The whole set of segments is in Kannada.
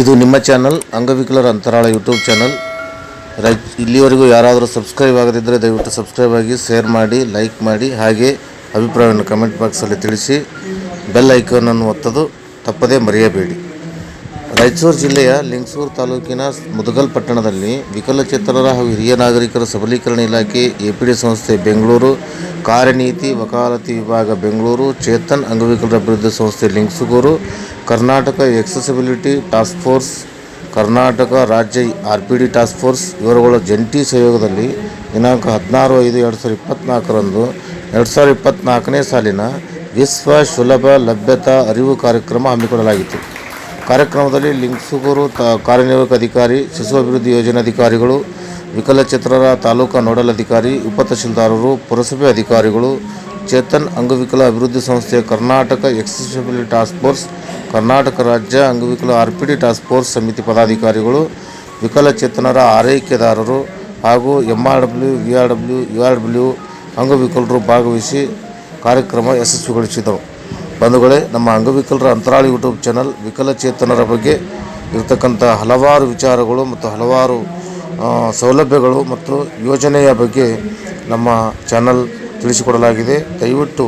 ಇದು ನಿಮ್ಮ ಚಾನಲ್ ಅಂಗವಿಕಲರ ಅಂತರಾಳ ಯೂಟ್ಯೂಬ್ ಚಾನಲ್ ರೈ ಇಲ್ಲಿವರೆಗೂ ಯಾರಾದರೂ ಸಬ್ಸ್ಕ್ರೈಬ್ ಆಗದಿದ್ದರೆ ದಯವಿಟ್ಟು ಸಬ್ಸ್ಕ್ರೈಬ್ ಆಗಿ ಶೇರ್ ಮಾಡಿ ಲೈಕ್ ಮಾಡಿ, ಹಾಗೆ ಅಭಿಪ್ರಾಯವನ್ನು ಕಮೆಂಟ್ ಬಾಕ್ಸಲ್ಲಿ ತಿಳಿಸಿ. ಬೆಲ್ ಐಕಾನನ್ನು ಒತ್ತದು, ತಪ್ಪದೇ ಮರೆಯಬೇಡಿ. ರಾಯಚೂರು ಜಿಲ್ಲೆಯ ಲಿಂಗಸೂರು ತಾಲೂಕಿನ ಮುದಗಲ್ ಪಟ್ಟಣದಲ್ಲಿ ವಿಕಲಚೇತನರ ಹಾಗೂ ಹಿರಿಯ ನಾಗರಿಕರ ಸಬಲೀಕರಣ ಇಲಾಖೆ ಎಪಿಡಿ ಸಂಸ್ಥೆ ಬೆಂಗಳೂರು ಕಾರ್ಯನೀತಿ ವಕಾಲತಿ ವಿಭಾಗ ಬೆಂಗಳೂರು, ಚೇತನ್ ಅಂಗವಿಕಲರ ಅಭಿವೃದ್ಧಿ ಸಂಸ್ಥೆ Lingasuru Karnataka accessibility task force, Karnataka ರಾಜ್ಯ R P D task force ಇವರುಗಳ ಜಂಟಿ ಸಹಯೋಗದಲ್ಲಿ ದಿನಾಂಕ ಹದಿನಾರು ಐದು ಎರಡು ಸಾವಿರದ ಇಪ್ಪತ್ತ್ನಾಲ್ಕರಂದು ಎರಡು ಸಾವಿರದ ಇಪ್ಪತ್ತ್ನಾಲ್ಕನೇ ಸಾಲಿನ ವಿಶ್ವ ಸುಲಭ ಲಭ್ಯತಾ ಅರಿವು ಕಾರ್ಯಕ್ರಮ ಹಮ್ಮಿಕೊಳ್ಳಲಾಗಿತ್ತು. ಕಾರ್ಯಕ್ರಮದಲ್ಲಿ ಲಿಂಗ್ಸುಗೂರು ತ ಕಾರ್ಯನಿರ್ವಾಹಕ ಅಧಿಕಾರಿ ಶಿಶು ಅಭಿವೃದ್ಧಿ ಯೋಜನಾಧಿಕಾರಿಗಳು ವಿಕಲಚೇತನರ ತಾಲೂಕಾ ನೋಡಲ್ ಅಧಿಕಾರಿ ಉಪತಹಶೀಲ್ದಾರರು ಪುರಸಭೆ ಅಧಿಕಾರಿಗಳು, ಚೇತನ್ ಅಂಗವಿಕಲ ಅಭಿವೃದ್ಧಿ ಸಂಸ್ಥೆ Karnataka accessibility task force, Karnataka ರಾಜ್ಯ ಅಂಗವಿಕಲ R P D task force ಸಮಿತಿ ಪದಾಧಿಕಾರಿಗಳು, ವಿಕಲಚೇತನರ ಆರೈಕೆದಾರರು ಹಾಗೂ M R W V R W U R W ಅಂಗವಿಕಲರು ಭಾಗವಹಿಸಿ ಕಾರ್ಯಕ್ರಮ ಯಶಸ್ವಿಗೊಳಿಸಿದವು ಬಂಧುಗಳೇ, ನಮ್ಮ ಅಂಗವಿಕಲರ ಅಂತರಾಳಿ ಯೂಟ್ಯೂಬ್ ಚಾನಲ್ ವಿಕಲಚೇತನರ ಬಗ್ಗೆ ಇರತಕ್ಕಂಥ ಹಲವಾರು ವಿಚಾರಗಳು ಮತ್ತು ಹಲವಾರು ಸೌಲಭ್ಯಗಳು ಮತ್ತು ಯೋಜನೆಯ ಬಗ್ಗೆ ನಮ್ಮ ಚಾನಲ್ ತಿಳಿಸಿಕೊಡಲಾಗಿದೆ. ದಯವಿಟ್ಟು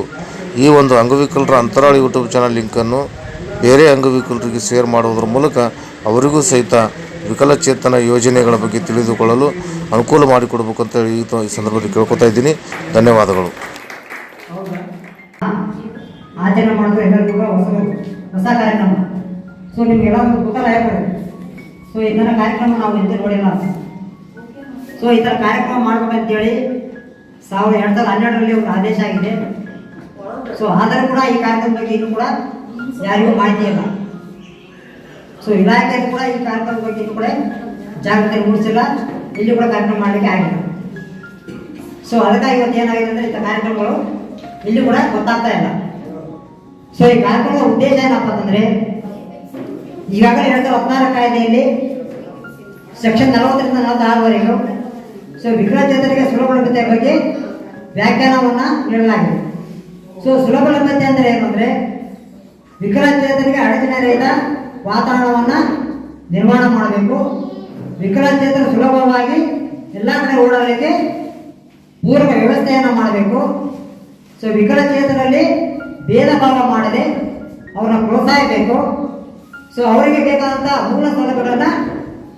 ಈ ಒಂದು ಅಂಗವಿಕಲರ ಅಂತರಾಳಿ ಯೂಟ್ಯೂಬ್ ಚಾನಲ್ ಲಿಂಕನ್ನು ಬೇರೆ ಅಂಗವಿಕಲರಿಗೆ ಶೇರ್ ಮಾಡುವುದರ ಮೂಲಕ ಅವರಿಗೂ ಸಹಿತ ವಿಕಲಚೇತನ ಯೋಜನೆಗಳ ಬಗ್ಗೆ ತಿಳಿದುಕೊಳ್ಳಲು ಅನುಕೂಲ ಮಾಡಿಕೊಡ್ಬೇಕು ಅಂತ ಈ ತ- ಈ ಸಂದರ್ಭದಲ್ಲಿ ಕೇಳ್ಕೊತಾ ಇದ್ದೀನಿ. ಧನ್ಯವಾದಗಳು. ಆಚರಣೆ ಮಾಡಿದ್ರೆ ಎಲ್ಲರಿಗೂ ಕೂಡ ಹೊಸ ಹೊಸ ಕಾರ್ಯಕ್ರಮ. ಸೊ ನಿಮಗೆಲ್ಲ ಒಂದು ಕುತೂಹಲ ಹೇಳ್ಬೋದು ಸೊ ಥರ ಕಾರ್ಯಕ್ರಮ ನಾವು ಎಂತ ನೋಡಿಲ್ಲ. ಸೊ ಈ ಥರ ಕಾರ್ಯಕ್ರಮ ಮಾಡ್ಬೇಕಂತೇಳಿ ಸಾವಿರದ ಎರಡು ಸಾವಿರದ ಹನ್ನೆರಡರಲ್ಲಿ ಒಂದು ಆದೇಶ ಆಗಿದೆ. ಸೊ ಆದರೂ ಕೂಡ ಈ ಕಾರ್ಯಕ್ರಮದ ಬಗ್ಗೆ ಇನ್ನೂ ಕೂಡ ಯಾರಿಗೂ ಮಾಹಿತಿ ಇಲ್ಲ. ಸೊ ಇಲಾಖೆಯಲ್ಲಿ ಕೂಡ ಈ ಕಾರ್ಯಕ್ರಮದ ಬಗ್ಗೆ ಇನ್ನೂ ಕೂಡ ಜಾಗೃತಿ ಮೂಡಿಸಿಲ್ಲ. ಇಲ್ಲಿ ಕೂಡ ಕಾರ್ಯಕ್ರಮ ಮಾಡಲಿಕ್ಕೆ ಆಗಿಲ್ಲ. ಸೊ ಅದಕ್ಕಾಗಿ ಇವತ್ತು ಏನಾಗಿದೆ ಅಂದರೆ, ಇಂಥ ಕಾರ್ಯಕ್ರಮಗಳು ಇಲ್ಲಿ ಕೂಡ ಗೊತ್ತಾಗ್ತಾ ಇಲ್ಲ. ಸೊ ಈ ಕಾರ್ಯಕ್ರಮದ ಉದ್ದೇಶ ಏನಪ್ಪ ಅಂತಂದ್ರೆ ಈಗಾಗಲೇ ಎರಡ್ ಸಾವಿರದ ಹದಿನಾರು ಕಾಯ್ದೆಯಲ್ಲಿ ಸೆಕ್ಷನ್ ನಲವತ್ತರಿಂದ ನಲವತ್ತಾರವರೆಗೂ ಸೊ ವಿಕಲಚೇತರಿಗೆ ಸುಲಭ ಲಭ್ಯತೆ ಬಗ್ಗೆ ವ್ಯಾಖ್ಯಾನವನ್ನ ನೀಡಲಾಗಿದೆ. ಸೊ ಸುಲಭ ಲಭ್ಯತೆ ಅಂದ್ರೆ ಏನು ಅಂದ್ರೆ ವಿಕಲಚೇತರಿಗೆ ಅಡಚಣೆ ರಹಿತ ವಾತಾವರಣವನ್ನ ನಿರ್ಮಾಣ ಮಾಡಬೇಕು. ವಿಕಲಚೇತನ ಸುಲಭವಾಗಿ ಎಲ್ಲ ಕಡೆ ಓಡಾಡಲಿಕ್ಕೆ ಪೂರಕ ವ್ಯವಸ್ಥೆಯನ್ನು ಮಾಡಬೇಕು. ಸೊ ವಿಕಲಚೇತನಲ್ಲಿ ಭೇದ ಭಾವ ಮಾಡದೆ ಅವರ ಪ್ರೋತ್ಸಾಹ ಬೇಕು ಸೊ ಅವರಿಗೆ ಬೇಕಾದಂಥ ಮೂಲ ಸೌಲಭ್ಯಗಳನ್ನ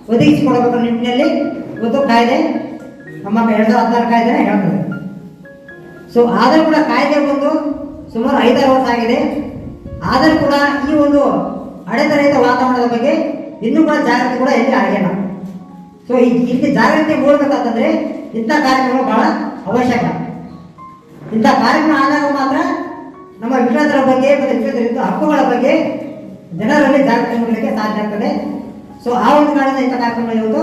ಒದಗಿಸಿಕೊಡಬೇಕು ನಿಟ್ಟಿನಲ್ಲಿ ಒಂದು ಕಾಯ್ದೆ ನಮ್ಮ ಎರಡು ಸಾವಿರದ ಹದಿನಾರು ಕಾಯ್ದೆ ಹೇಳ್ತದೆ ಸೊ ಆದರೂ ಕೂಡ ಕಾಯ್ದೆ ಬಂದು ಸುಮಾರು ಐದಾರು ವರ್ಷ ಆಗಿದೆ. ಆದರೂ ಕೂಡ ಈ ಒಂದು ಅಡೆತಡೆಯುತ ವಾತಾವರಣದ ಬಗ್ಗೆ ಇನ್ನೂ ಕೂಡ ಜಾಗೃತಿ ಕೂಡ ಎಲ್ಲಿ ಆಗಿಲ್ಲ ಸೊ ಈ ಇಲ್ಲಿ ಜಾಗೃತಿ ಮೂಡಬೇಕಂತಂದ್ರೆ ಇಂಥ ಕಾರ್ಯಕ್ರಮ ಬಹಳ ಅವಶ್ಯಕ. ಇಂಥ ಕಾರ್ಯಕ್ರಮ ಆದಾಗ ಮಾತ್ರ ನಮ್ಮ ವಿಷಯದರ ಬಗ್ಗೆ ಮತ್ತು ವಿಕಲತರಿದ್ದ ಹಕ್ಕುಗಳ ಬಗ್ಗೆ ಜನರಲ್ಲಿ ಜಾಗೃತಿ ಮೂಡಲಿಕ್ಕೆ ಸಾಧ್ಯ ಆಗ್ತದೆ. ಸೊ ಆ ಒಂದು ಕಾರಣದಿಂದ ಇಂಥ ಕಾರ್ಯಕ್ರಮ ಇವತ್ತು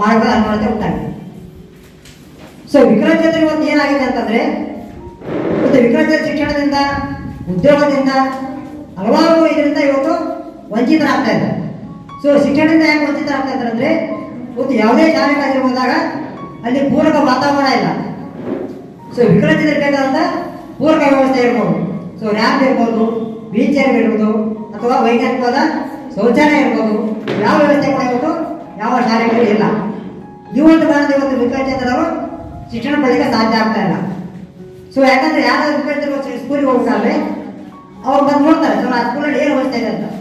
ಮಾರ್ಗ ಅನುಕೂಲತೆ ಉಂಟಾಗಿದೆ. ಸೊ ವಿಕಲಚೇತನ ಇವತ್ತು ಏನಾಗಿದೆ ಅಂತಂದ್ರೆ ಮತ್ತು ವಿಕಲಚೇತನ ಶಿಕ್ಷಣದಿಂದ, ಉದ್ಯೋಗದಿಂದ ಹಲವಾರು ಇದರಿಂದ ಇವತ್ತು ವಂಚಿತರಾಗ್ತಾ ಇದ್ದಾರೆ. ಸೊ ಶಿಕ್ಷಣದಿಂದ ಯಾಕೆ ವಂಚಿತರಾಗ್ತಾ ಇದ್ದಾರೆ ಅಂದ್ರೆ, ಇವತ್ತು ಯಾವುದೇ ಶಾಲೆಗಾದ್ರೆ ಹೋದಾಗ ಅಲ್ಲಿ ಪೂರಕ ವಾತಾವರಣ ಇಲ್ಲ. ಸೊ ವಿಕಲಚೇತನ ಬೇಕಾದಂತ ಪೂರಕ ವ್ಯವಸ್ಥೆ ಇರ್ಬೋದು. ಸೊ ರ್ಯಾಪ್ ಇರ್ಬೋದು ವೀಲ್ ಇರ್ಬೋದು, ಅಥವಾ ವೈಜ್ಞಾನಿಕವಾದ ಶೌಚಾಲಯ ಇರ್ಬೋದು, ಯಾವ ವ್ಯವಸ್ಥೆ ಕೂಡ ಯಾವ ಶಾಲೆಗಳು ಇಲ್ಲ. ಈ ಒಂದು ಕಾರಣದಿಂದ ಇವತ್ತು ವಿಕಲಚೇತನರು ಶಿಕ್ಷಣ ಪಡೆಯಲಿಕ್ಕೆ ಸಾಧ್ಯ ಆಗ್ತಾ ಇಲ್ಲ. ಸೊ ಯಾಕಂದ್ರೆ ಯಾರಾದ್ರೂ ವಿಕಲಚೇತರು ಸ್ಕೂಲಿಗೆ ಹೋಗ್ತಾರೆ ಅವ್ರು ಬಂದು ನೋಡ್ತಾರೆ ಸೊ ಆ ಸ್ಕೂಲಲ್ಲಿ ಏನು ವ್ಯವಸ್ಥೆ ಇದೆ? ಅಂತ.